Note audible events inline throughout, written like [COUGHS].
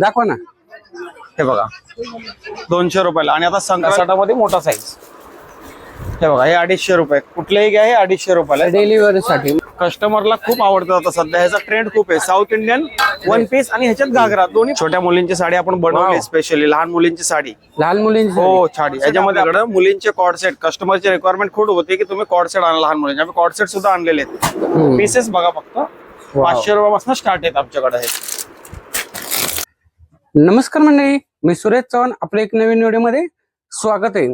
दाखवा ना. हे बघा. दोनशे रुपयाला. आणि आता संकटामध्ये मोठा साईज हे बघा हे अडीचशे रुपये. कुठलेही घ्या हे अडीचशे रुपयाला. डिलिव्हरी साठी कस्टमरला खूप आवडतं आता सध्या. ह्याचा ट्रेंड खूप आहे. साऊथ इंडियन वन पीस आणि ह्याच्यात घागरा. दोन्ही छोट्या मुलींची साडी आपण बनवली. स्पेशली लहान मुलींची साडी. लहान मुलींची हो साडी. ह्याच्यामध्ये आपल्याकडे मुलींचे कॉर्ड सेट कस्टमरची रिक्वायरमेंट खूप होती की तुम्ही कॉर्ड सेट आणा लहान मुलींचे. आम्ही कॉर्ड सेट सुद्धा आणलेले आहेत. पीसेस बघा फक्त. पाचशे रुपयापासून स्टार्ट आहेत आमच्याकडे हे. नमस्कार मंडळी मी सुरेश चव्हाण आपल्या एक नवीन व्हिडिओमध्ये स्वागत आहे.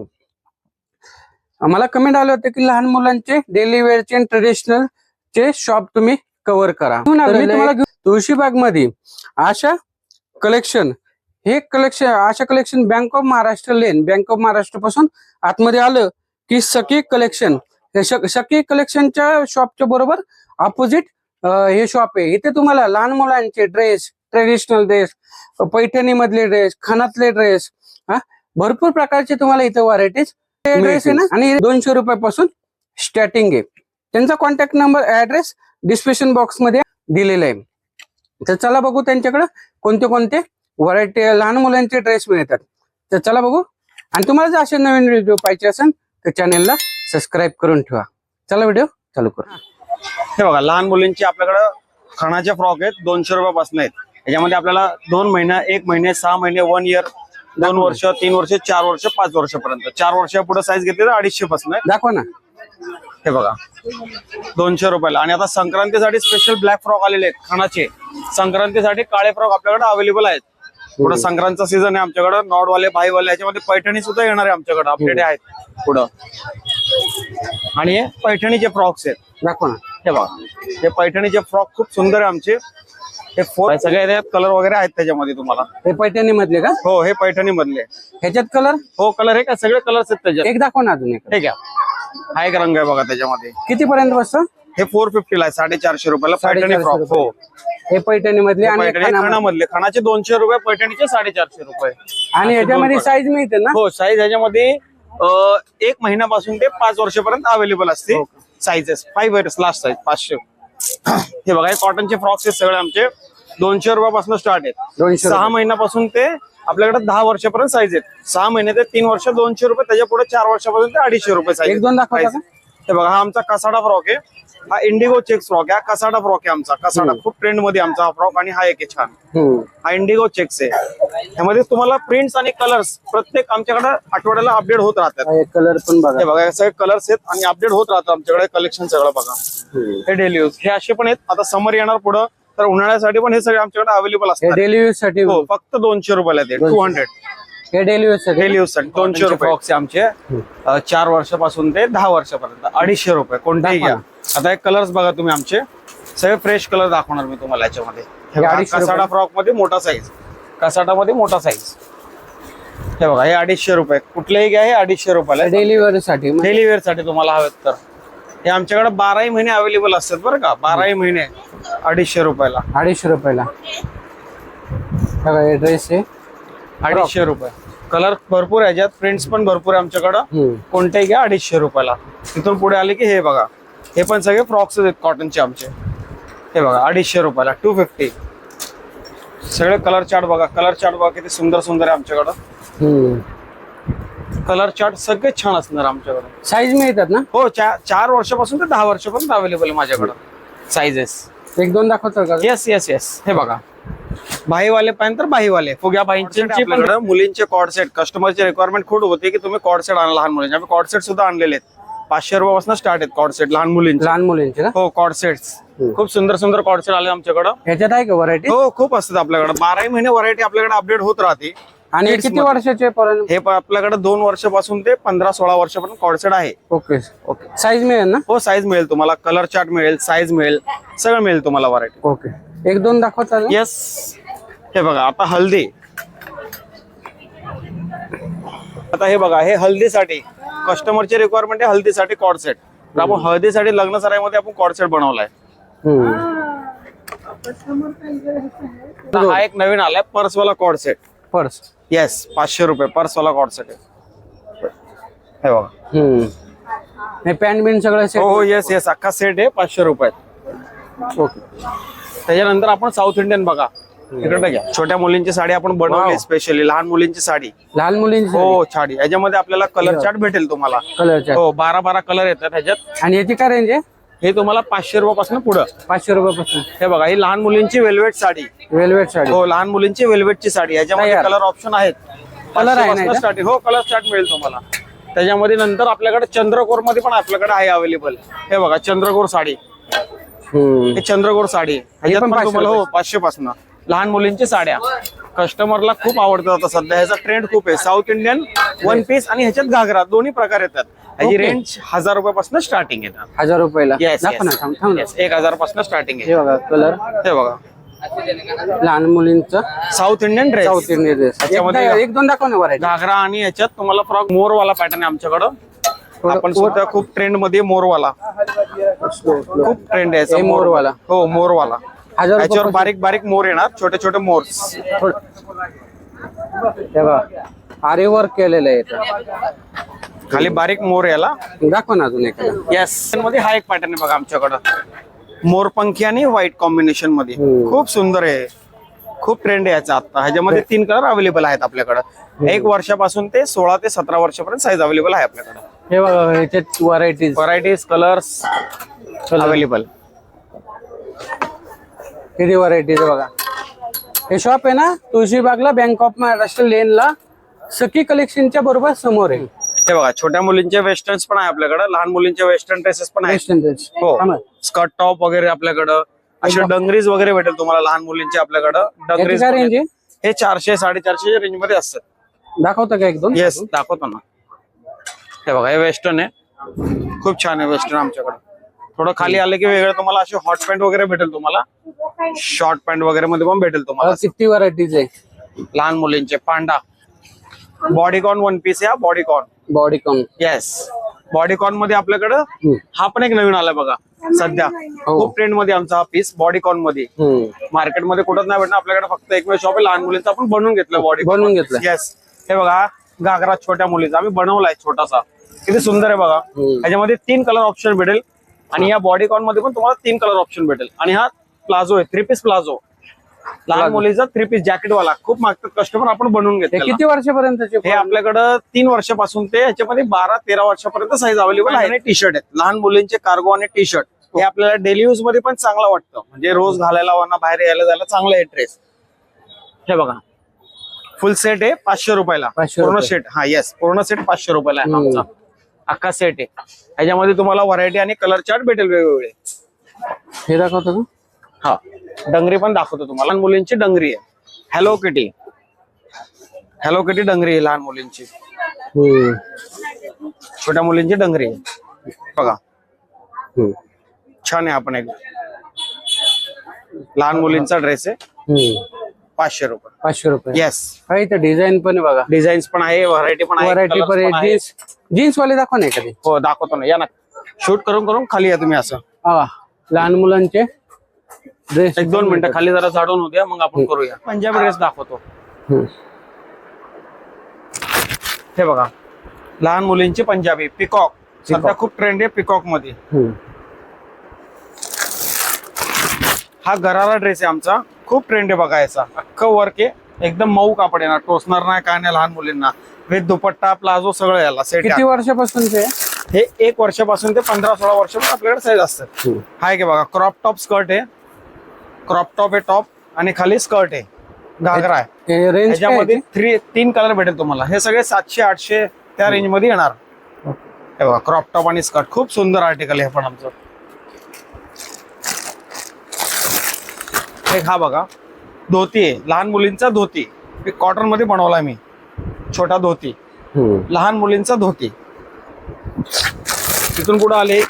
आम्हाला कमेंट आले होते की लहान मुलांचे डेली वेअरचे ट्रेडिशनल चे शॉप तुम्ही कव्हर करा. मी तुम्हाला तुळशीबागमध्ये आशा कलेक्शन हे collection Asha collection bank of Maharashtra lane bank of महाराष्ट्रपासून आतमध्ये आलं की सखी कलेक्शन हे सखी कलेक्शनच्या शॉपच्या बरोबर ऑपोजिट हे शॉप आहे. इथे तुम्हाला लहान मुलांचे ड्रेस ट्रेडिशनल ड्रेस पैठणी मधले ड्रेस खणातले ड्रेस हा? भरपूर प्रकारचे तुम्हाला इथं व्हरायटीज ड्रेस आहे ना? आणि दोनशे रुपयापासून स्टार्टिंग आहे. त्यांचा कॉन्टॅक्ट नंबर ऍड्रेस डिस्क्रिप्शन बॉक्समध्ये दिलेला आहे. तर चला बघू त्यांच्याकडे कोणते कोणते व्हरायटी लहान मुलांचे ड्रेस मिळतात. तर चला बघू. आणि तुम्हाला जर असे नवीन व्हिडिओ पाहिजे असेल तर चॅनेलला सबस्क्राईब करून ठेवा. चला व्हिडिओ चालू करू. हे बघा लहान मुलींची आपल्याकडं खणाचे फ्रॉक आहेत दोनशे रुपयापासून आहेत. याच्यामध्ये आपल्याला दोन महिना एक महिने सहा महिने वन इयर दोन वर्ष तीन वर्ष चार वर्ष पाच वर्षापर्यंत. चार वर्षा पुढे साईज घेतली तर अडीचशे पासून दाखवा ना. हे बघा. दोनशे रुपयाला. आणि आता संक्रांतीसाठी स्पेशल ब्लॅक फ्रॉक आलेले आहेत खणाचे. संक्रांतीसाठी काळे फ्रॉक आपल्याकडे अवेलेबल आहेत. पुढं संक्रांतचा सीझन आहे आमच्याकडे. नॉडवाले भाईवाले याच्यामध्ये पैठणी सुद्धा येणार आहे आमच्याकडे. अपडेट आहेत पुढं. आणि हे पैठणीचे फ्रॉक्स आहेत. दाखवा ना. हे बघा. हे पैठणीचे फ्रॉक खूप सुंदर आहे आमचे. हे फोर सगळे कलर वगैरे आहेत त्याच्यामध्ये तुम्हाला. हे पैठणी मधले का? हो हे पैठणी मधले. ह्याच्यात कलर हो कलर हे का सगळे कलर्स आहेत त्याच्यात. एक दाखवा ना अजून एक. हे घ्या. हा एक रंग आहे बघा त्याच्यामध्ये. किती पर्यंत बसतो? हे फोर फिफ्टीला आहे साडेचारशे रुपयाला पैठणी फ्रॉक हो. हे पैठणी मधले आणि. खणामधले खणाचे दोनशे रुपये पैठणीचे साडेचारशे रुपये. आणि ह्याच्यामध्ये साईज मिळते ना? हो साईज ह्याच्यामध्ये एक महिन्यापासून ते पाच वर्षापर्यंत अवेलेबल असते साईजेस फाईव्ह लास्ट साईज पाचशे. [COUGHS] हे बघा हे कॉटनचे फ्रॉक्स आहेत सगळे आमचे. दोनशे रुपयापासून स्टार्ट आहेत. दोनशे सहा महिन्यापासून ते आपल्याकडे दहा वर्षापर्यंत साईज आहेत. सहा महिने ते तीन वर्ष दोनशे रुपये त्याच्या पुढे चार वर्षापासून ते अडीचशे रुपये साईज एक दोन दाखवता का? हे बघा हा आमचा कसाडा फ्रॉक आहे. हा इंडिगो चेक्स फ्रॉक आहे. हा कसाडा फ्रॉक आहे आमचा. कसाडा खूप ट्रेंडमध्ये आमचा हा फ्रॉक आणि हा एक आहे छान. हा इंडिगो चेक्स आहे. त्यामध्ये तुम्हाला प्रिंट्स आणि कलर्स प्रत्येक आमच्याकडे आठवड्याला अपडेट होत राहतात. हा कलर पण बघा. हे बघा हे सगळे कलर्स आहेत आणि अपडेट होत राहतात आमच्याकडे कलेक्शन सगळं बघा. हे डेली यूज हे असे पण आहेत. आता समर येणार पुढं तर उन्हाळ्यासाठी पण हे सगळे आमच्याकडे अवेलेबल असतात. डेली यूजसाठी हो फक्त दोनशे रुपयाला ते टू हंड्रेड हे डेली यूज डेली यूजसाठी दोनशे रुपये. फ्रॉक्स आमचे. अं, चार वर्षापासून ते दहा वर्षापर्यंत. अडीचशे रुपये. कोणतेही घ्या. आता हे कलर्स बघा तुम्ही आमचे. सगळे फ्रेश कलर दाखवणार मी तुम्हाला याच्यामध्ये. हे बघा, 250 कसाडा फ्रॉकमध्ये मोठा साईज कसाडा मध्ये मोठा साईज हे बघा हे अडीचशे रुपये. कुठलेही घ्या हे अडीचशे रुपयाला डेली यूजसाठी डेली वेअरसाठी तुम्हाला हवेत तर. हे आमच्याकडे बाराही महिने अवेलेबल असतात बरं का. बाराही महिने. अडीचशे रुपयाला. अडीचशे रुपयाला. बघा हे ड्रेस आहे. अडीचशे रुपये. कलर भरपूर आहे. याच्यात प्रिंट्स पण भरपूर आहे आमच्याकडं. कोणतेही घ्या अडीचशे रुपयाला. तिथून पुढे आले की हे बघा. हे पण सगळे फ्रॉक्स आहेत कॉटनचे आमचे. हे बघा अडीचशे रुपयाला. टू फिफ्टी सगळे कलर चार्ट बघा. कलर चार्ट बघा किती सुंदर सुंदर आहे आमच्याकडं. हम्म. कलर चार्ट सगळे छान असणार आमच्याकडं. साईज मिळतात ना? हो चा- चार वर्षापासून ते दहा वर्षापर्यंत अवेलेबल आहे माझ्याकडं. साईजेस एक दोन दाखवतो का? येस येस येस हे बघा. भाईवाले पाहिजे तर भाईवाले. फुग्या बाईंचे आपल्याकडे मुलींचे कॉर्ड सेट कस्टमरची रिक्वायरमेंट खूप होती की तुम्ही कॉर्ड सेट आणा लहान मुलींचे. आम्ही सेट सुद्धा आणलेले आहेत. पाचशे रुपयापासून स्टार्ट आहेत कॉर्ड सेट लहान मुलींचे. लहान मुलींचे का? हो कॉर्ड सेट्स खूप सुंदर सुंदर सेट आले आमच्याकडे. ह्याच्यात आहे का व्हरायटी हो खूप असतात आपल्याकडे. बाराही महिने व्हरायटी आपल्याकडे अपडेट होत राहते. आणि हे किती. वर्षाचे पर्यंत हे आपल्याकडे दोन वर्षापासून ते पंधरा सोळा वर्षापर्यंत कॉर्ड सेट आहे. Okay okay. साईज मिळेल ना? हो साईज मिळेल तुम्हाला. कलर चार्ट मिळेल साईज मिळेल. सगळं मिळेल तुम्हाला व्हरायटी ओके. एक दोन दाखवता? येस हे बघा आता हल्दी. आता हे बघा हे हल्दीसाठी कस्टमरची रिक्वायरमेंट आहे हल्दीसाठी कॉर्ड सेट तर आपण हळदीसाठी लग्न सराईमध्ये आपण कॉर्ड सेट बनवलाय. हा एक नवीन आलाय पर्स वाला कॉर्ड सेट पर्स. येस पाचशे रुपये पर्स वाला कॉर्ड सेट आहे. हे बघा. पॅन्ट बिन सगळं? हो हो येस येस अख्खा सेट आहे पाचशे रुपयात ओके. त्याच्यानंतर आपण साऊथ इंडियन बघा. इकडे घ्या. छोट्या मुलींची साडी आपण बनवली. स्पेशली लहान मुलींची साडी. लहान मुलींची हो साडी. याच्यामध्ये आपल्याला कलर चार्ट भेटेल तुम्हाला. कलरच्या हो बारा बारा कलर येतात ह्याच्यात. आणि याची काय रेंज आहे? हे तुम्हाला पाचशे रुपयापासून पुढं. पाचशे रुपयापासून. हे बघा ही लहान मुलींची वेल्वेट साडी. वेलवेट साडी. हो लहान मुलींची वेल्वेटची साडी. याच्यामध्ये. कलर ऑप्शन आहेत. Color आहे? स्टार्टिंग हो कलर स्टार्ट मिळेल तुम्हाला. त्याच्यामध्ये नंतर आपल्याकडे चंद्रकोरमध्ये पण आपल्याकडे आहे अवेलेबल हे बघा चंद्रकोर साडी. हे चंद्रकोर साडी. आहे. ह्याच्यात पण पण 500 तुम्हाला हो पाचशे पासून लहान मुलींची साड्या. कस्टमरला खूप आवडतात आता सध्या. ह्याचा ट्रेंड खूप आहे. साऊथ इंडियन वन पीस आणि ह्याच्यात घागरा दोन्ही प्रकार येतात. ह्याची. रेंज हजार रुपयापासून स्टार्टिंग येतात. हजार रुपयाला? येस दाखव ना थांब थांब ना. एक हजारपासून स्टार्टिंग आहे. हे बघा कलर हे बघा. लहान मुलींचा. South Indian dress South Indian dress त्याच्यामध्ये- एक दोन दाखव ना घागरा आणि याच्यात तुम्हाला फ्रॉक मोरवाला पॅटर्न आहे आमच्याकडं. आपण सध्या खूप ट्रेंडमध्ये मोरवाला. खूप ट्रेंड आहे याचा हे मोरवाला. हो मोरवाला. हजार याच्यावर बारीक बारीक मोर येणार छोटे छोटे मोर. हे बघा आरे वर्क केलेलं आहे इथं. खाली बारीक मोर याला. दाखव ना अजून एक येस मध्ये हा एक पॅटर्न आहे बघा आमच्याकडं. मोरपंखी आणि व्हाईट कॉम्बिनेशनमध्ये. हम्म. खूप सुंदर आहे. खूप ट्रेंड आहे याचा आता ह्याच्यामध्ये तीन कलर अवेलेबल आहेत आपल्याकडं. एक वर्षापासून ते सोळा ते सतरा वर्षापर्यंत साईज अवेलेबल आहे आपल्याकडं. हे बघा ह्याच्यात व्हरायटीज व्हरायटीज कलर्स अवेलेबल किती व्हरायटीज बघा. हे शॉप आहे ना तुळशीबागला बँक ऑफ महाराष्ट्र लेनला सखी कलेक्शनच्या बरोबर समोर आहे. हे बघा छोट्या मुलींचे वेस्टर्न्स पण आहे आपल्याकडे लहान मुलींचे वेस्टर्न ड्रेसेस पण आहेत. वेस्टर्न ड्रेस हो. स्कर्ट टॉप वगैरे आपल्याकडं. असे डंगरीज वगैरे भेटेल तुम्हाला लहान मुलींचे आपल्याकडं. डंगरीज काय रेंज. आहे? हे चारशे साडेचारशे रेंजमध्ये असतात. दाखवता का एक दोन येस दाखवतो ना. हे बघा हे वेस्टर्न आहे. खूप छान आहे वेस्टर्न आमच्याकडे. थोडं खाली आलं की वेगळं तुम्हाला असे हॉट पॅन्ट वगैरे भेटेल तुम्हाला. शॉर्ट पॅन्ट वगैरे मध्ये पण भेटेल तुम्हाला. किती व्हरायटीज आहे. लहान मुलींचे पांडा बॉडीकॉन वन पीस या बॉडीकॉन बॉडी कम येस बॉडीकॉनमध्ये आपल्याकडं हा पण एक नवीन आलाय बघा सध्या. हो. खूप ट्रेंडमध्ये आमचा हा पीस बॉडीकॉनमध्ये. मार्केटमध्ये कुठंच नाही भेटणार आपल्याकडे फक्त एकमेव शॉप आहे लहान मुलींचा आपण बनवून घेतलं बॉडी बनवून घेतलंय. येस हे बघा घागरा छोट्या मुलीचा आम्ही बनवलाय छोटासा. किती सुंदर आहे बघा. त्याच्यामध्ये तीन कलर ऑप्शन भेटेल. आणि या बॉडीकॉनमध्ये पण तुम्हाला तीन कलर ऑप्शन भेटेल. आणि हा प्लाझो आहे थ्री पीस प्लाझो. लहान. मुलीचा थ्री पीस जॅकेट वाला. खूप मागतात कस्टमर आपण बनवून हे घेतलं किती वर्षापर्यंतचे हे आपल्याकडं तीन वर्षापासून ते ह्याच्यामध्ये बारा तेरा वर्षापर्यंत साईज अवेलेबल आहे आणि टी शर्ट आहेत. लहान मुलींचे कार्गो आणि टी शर्ट हे आपल्याला डेली यूजमध्ये पण चांगलं वाटतं. म्हणजे रोज घालायला वाना बाहेर यायला जायला चांगलं आहे ड्रेस हे बघा. फुल सेट आहे पाचशे रुपयाला. 500 पूर्ण. सेट हा येस पूर्ण सेट पाचशे रुपयाला आहे. आमचा. अख्खा सेट आहे. ह्याच्यामध्ये तुम्हाला व्हरायटी आणि कलर चार्ट भेटेल वेगवेगळे. हे दाखवतो का? हा. डंगरी पण दाखवतो तुम्हाला. लहान मुलींची डंगरी आहे. Hello kitty hello kitty dungaree आहे लहान मुलींची. छोट्या मुलींची डंगरी आहे. बघा. छान आहे आपण एक. लहान मुलींचा ड्रेस आहे. पाचशे रुपये. पाचशे रुपये. येस हा इथं डिझाईन पण आहे बघा. डिझाईन्स पण आहे व्हरायटी पण आहे व्हरायटी पण पण आहे. आहे. जीन्स जीन्स वाले दाखवा ना एखादी. हो दाखवतो ना. या ना. शूट करून करून खाली या तुम्ही असं. हा लहान मुलांचे ड्रेस एक दोन मिनिटं खाली जरा झाडून होत्या मग आपण करूया. पंजाबी ड्रेस दाखवतो. हे बघा. लहान मुलींची पंजाबी पिकॉक सध्या खूप ट्रेंड आहे पिकॉकमध्ये. हा गरारा ड्रेस आहे आमचा. खूप ट्रेंड आहे बघा याचा. अख्खं वर्क आहे एकदम मऊ कापड येणार. टोचणार नाही काय नाही लहान मुलींना. विथ दुपट्टा प्लाझो सगळं याला सेट किती वर्षापासून ते हे एक वर्षापासून ते पंधरा सोळा वर्षापासून आपल्याकडे साईज असतात. हा. आहे की बघा. क्रॉप टॉप स्कर्ट आहे. क्रॉप टॉप आहे टॉप आणि खाली स्कर्ट आहे. घागरा आहे. रेंज ह्याच्यामध्ये थ्री तीन कलर भेटेल तुम्हाला. हे सगळे सातशे आठशे त्या रेंजमध्ये येणार. हे बघा क्रॉप टॉप आणि स्कर्ट खूप सुंदर आर्टिकल आहे हे पण आमचं. एक हा बघा. धोती आहे. लहान मुलींचा धोती. कॉटनमध्ये बनवला मी. छोटा धोती. लहान मुलींचा धोती. तिथून पुढे आले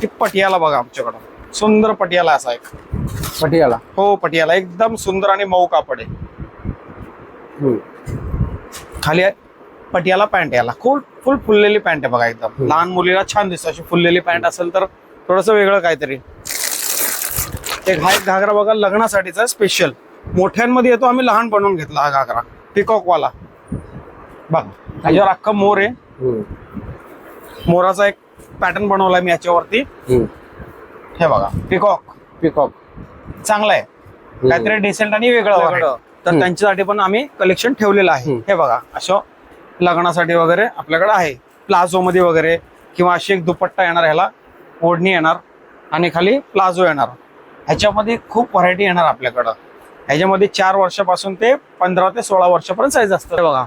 की पटियाला बघा आमच्याकडं. सुंदर पटियाला असा एक. पटियाला? हो पटियाला. एकदम सुंदर आणि मऊ कापड आहे. खाली आहे. पटियाला पॅन्ट याला. फुल फुल फुललेली पॅन्ट आहे बघा एकदम. लहान मुलीला छान दिसतं. अशी फुललेली पॅन्ट असेल तर थोडस वेगळं काहीतरी. एक हा एक घागरा बघा लग्नासाठीचा स्पेशल मोठ्यांमध्ये येतो आम्ही लहान बनवून घेतला हा घागरा. पिकॉक वाला बघा ह्याच्यावर अख्खा मोर आहे. मोराचा एक पॅटर्न बनवलाय मी याच्यावरती. हे बघा पिकॉक पिकॉक चांगला आहे काहीतरी डिसेंट आणि वेगळं तर. त्यांच्यासाठी पण आम्ही कलेक्शन ठेवलेलं आहे. हे बघा असं लग्नासाठी वगैरे आपल्याकडे आहे. प्लाझो मध्ये वगैरे किंवा अशी एक दुपट्टा येणार ह्याला ओढणी येणार आणि खाली प्लाझो येणार. ह्याच्यामध्ये खूप व्हरायटी येणार आपल्याकडं. ह्याच्यामध्ये चार वर्षापासून ते पंधरा ते सोळा वर्षापर्यंत साईज असतं बघा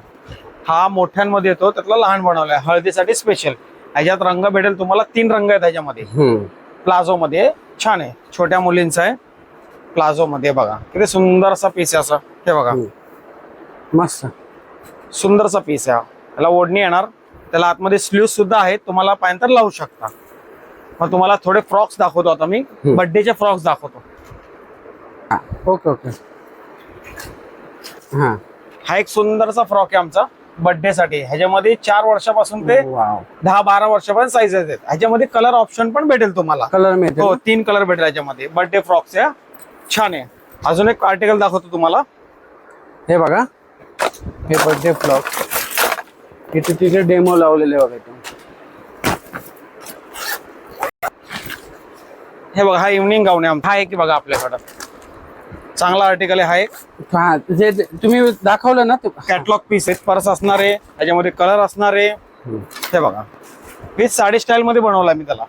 हा मोठ्यांमध्ये येतो त्यातला लहान बनवलाय. हळदीसाठी स्पेशल ह्याच्यात रंग भेटेल तुम्हाला तीन रंग आहेत ह्याच्यामध्ये. प्लाझो मध्ये छान आहे. छोट्या मुलींचा आहे. प्लाझो मध्ये बघा किती सुंदर असा पीस आहे असं. हे बघा. मस्त. सुंदरसा पीस आहे. त्याला ओढणी येणार. त्याला आतमध्ये स्लीव्ह सुद्धा आहेत. तुम्हाला पाहिजे तर लावू शकता. मग तुम्हाला थोडे फ्रॉक्स दाखवतो आता मी. बर्थडेचे फ्रॉक्स दाखवतो. Okay okay. हा. हा एक सुंदरसा फ्रॉक आहे आमचा बर्थडे साठी ह्याच्यामध्ये चार वर्षापासून ते दहा बारा वर्षापर्यंत साईज आहेत. ह्याच्यामध्ये कलर ऑप्शन पण भेटेल तुम्हाला. कलर मिळते हो तीन कलर भेटेल ह्याच्यामध्ये. बर्थडे फ्रॉक्स या छान आहे. अजून एक आर्टिकल दाखवतो तुम्हाला. हे बघा. हे बर्थडे फ्लॉक इथे तिथे डेमो लावलेले बघा इथे. हे बघा हा इव्हनिंग गाऊन आहे. हा आहे की बघा आपल्याकडं चांगला आर्टिकल आहे हा एक. जे जे तुम्ही दाखवलं ना ते कॅटलॉग पीस आहे परस असणार आहे त्याच्यामध्ये कलर असणार आहे. हे बघा. विथ साडी स्टाईल मध्ये बनवला मी त्याला.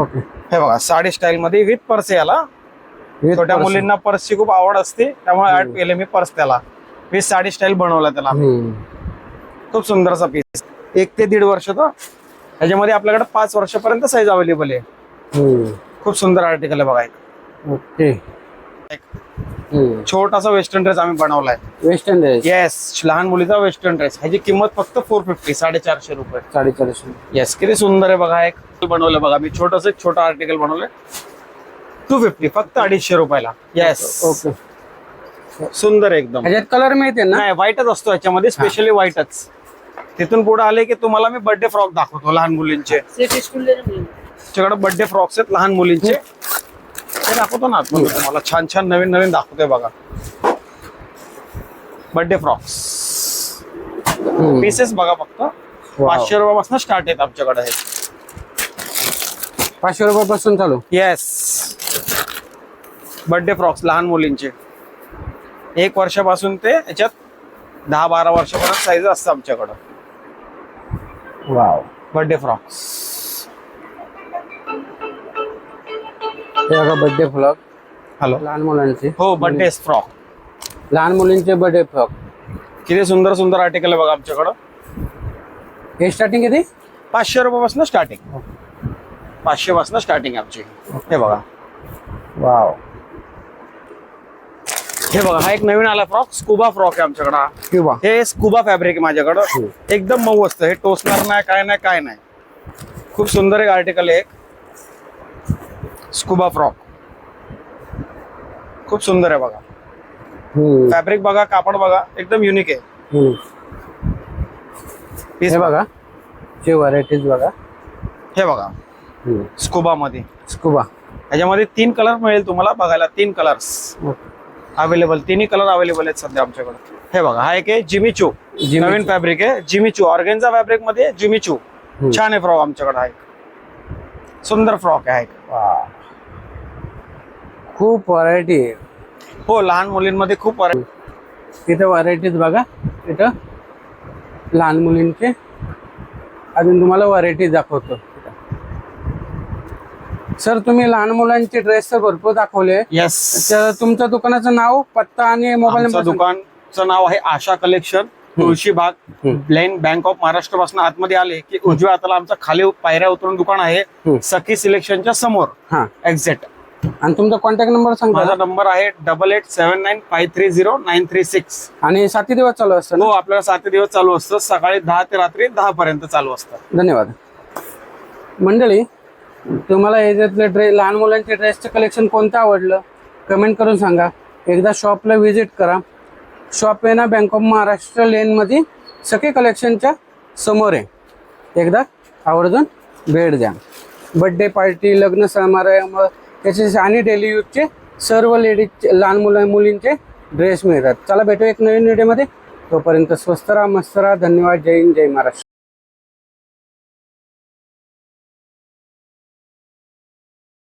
ओके हे बघा साडी स्टाईल मध्ये विथ पर्स आहे याला. छोट्या. मुलींना पर्सची खूप आवड असते त्यामुळे ऍड केले मी पर्स त्याला. विथ साडी स्टाईल बनवला त्याला. खूप सुंदरसा पीस एक ते दीड वर्ष तर. ह्याच्यामध्ये आपल्याकडे पाच वर्षापर्यंत साईज अवेलेबल आहे. खूप सुंदर आर्टिकल आहे बघा एक. ओके. छोटासा वेस्टर्न ड्रेस आम्ही बनवलाय. वेस्टर्न ड्रेस येस लहान मुलीचा वेस्टर्न ड्रेस ह्याची किंमत फक्त फोर फिफ्टी साडेचारशे रुपये. साडेचारशे. येस किती सुंदर आहे बघा एक. बनवलं बघा मी. छोटस एक छोटा आर्टिकल बनवलंय. टू फिफ्टी फक्त अडीचशे रुपयाला. Yes okay. सुंदर एकदम. ह्याच्यात कलर मिळते ना? नाही व्हाईटच असतो याच्यामध्ये स्पेशली व्हाईटच तिथून पुढे आले की तुम्हाला मी बर्थडे फ्रॉक दाखवतो लहान मुलींचे. त्याच्याकडे बर्थडे फ्रॉक्स आहेत लहान मुलींचे. ते दाखवतो ना आतमध्ये तुम्हाला. छान छान नवीन नवीन दाखवतोय बघा. Birthday frocks. पीसेस बघा फक्त. पाचशे रुपयापासून स्टार्ट आहेत आमच्याकडे हे. पाचशे रुपयापासून चालू? येस बर्थडे फ्रॉक्स लहान मुलींचे. एक वर्षापासून ते याच्यात दहा बारा वर्षापर्यंत साईज असतं आमच्याकडं. वाव बर्थडे फ्रॉक्स हे बघा बर्थडे फ्लॉक हॅलो लहान मुलांचे. हो बर्थडे फ्रॉक लहान मुलींचे बर्थडे फ्लॉक किती सुंदर सुंदर आर्टिकल आहे बघा आमच्याकडं. हे स्टार्टिंग किती? पाचशे रुपयापासून स्टार्टिंग पाचशे पासून स्टार्टिंग आमची. हे बघा. वाव हे बघा हा एक नवीन आला फ्रॉक स्कुबा फ्रॉक आहे आमच्याकडं हा. किंवा हे स्कुबा फॅब्रिक आहे माझ्याकडं. एकदम मऊ असतं. हे टोचणार नाही काय नाही काय नाही. खूप सुंदर एक आर्टिकल आहे एक. Scuba frock. खूप सुंदर आहे बघा. फॅब्रिक बघा कापड बघा एकदम युनिक आहे. पीस हे बघा. चे व्हरायटीज बघा. हे बघा. स्कुबा मध्ये स्कुबा. ह्याच्यामध्ये तीन कलर मिळेल तुम्हाला बघायला तीन कलर्स अवेलेबल तिन्ही कलर अवेलेबल आहेत सध्या आमच्याकडे. हे बघा हा एक आहे जिमिचू जिमिचू. नवीन फॅब्रिक आहे. जिमिचू ऑर्गेन्झा फॅब्रिकमध्ये जिमिचू छान आहे फ्रॉक आमच्याकडे आहे सुंदर फ्रॉक आहे खूप व्हरायटी आहे. हो लहान मुलींमध्ये खूप variety- तिथं व्हरायटीज बघा. तिथं लहान मुलींचे. अजून तुम्हाला व्हरायटी दाखवतो. सर तुम्ही लहान मुलांचे ड्रेस तर भरपूर दाखवले. येस तर तुमच्या दुकानाचं नाव पत्ता आणि मोबाईल आमचं नंबर दुकानचं नाव आहे आशा कलेक्शन तुळशी बाग. हम्म. लेन बँक ऑफ महाराष्ट्रपासून आतमध्ये आले की उजव्या हाताला आमचं खाली पायऱ्या उतरून दुकान आहे. सखी सिलेक्शनच्या समोर. हा. एक्झॅक्ट आणि तुमचा कॉन्टॅक्ट नंबर सांगा माझा नंबर आहे double eight seven nine five three zero nine three six आणि साती दिवस चालू असतं ना? हो आपल्याला सात दिवस चालू असतं. सकाळी दहा ते रात्री दहा पर्यंत चालू असतं. धन्यवाद. मंडळी तुम्हाला याच्यातले ड्रेस लहान मुलांचे ड्रेसचं कलेक्शन कोणतं आवडलं? कमेंट करून सांगा. एकदा शॉपला व्हिजिट करा. शॉप आहे ना बँक ऑफ महाराष्ट्र लेनमध्ये सखी कलेक्शनच्या समोर आहे. एकदा आवर्जून भेट द्या. बड्डे पार्टी लग्न समारंभ त्याचे आणि डेली यूजचे सर्व लेडीजचे लहान मुला मुलींचे ड्रेस मिळतात. चला भेटू एक नवीन व्हिडिओमध्ये तोपर्यंत स्वस्त राहा मस्त राहा. धन्यवाद. जय हिंद जय महाराष्ट्र.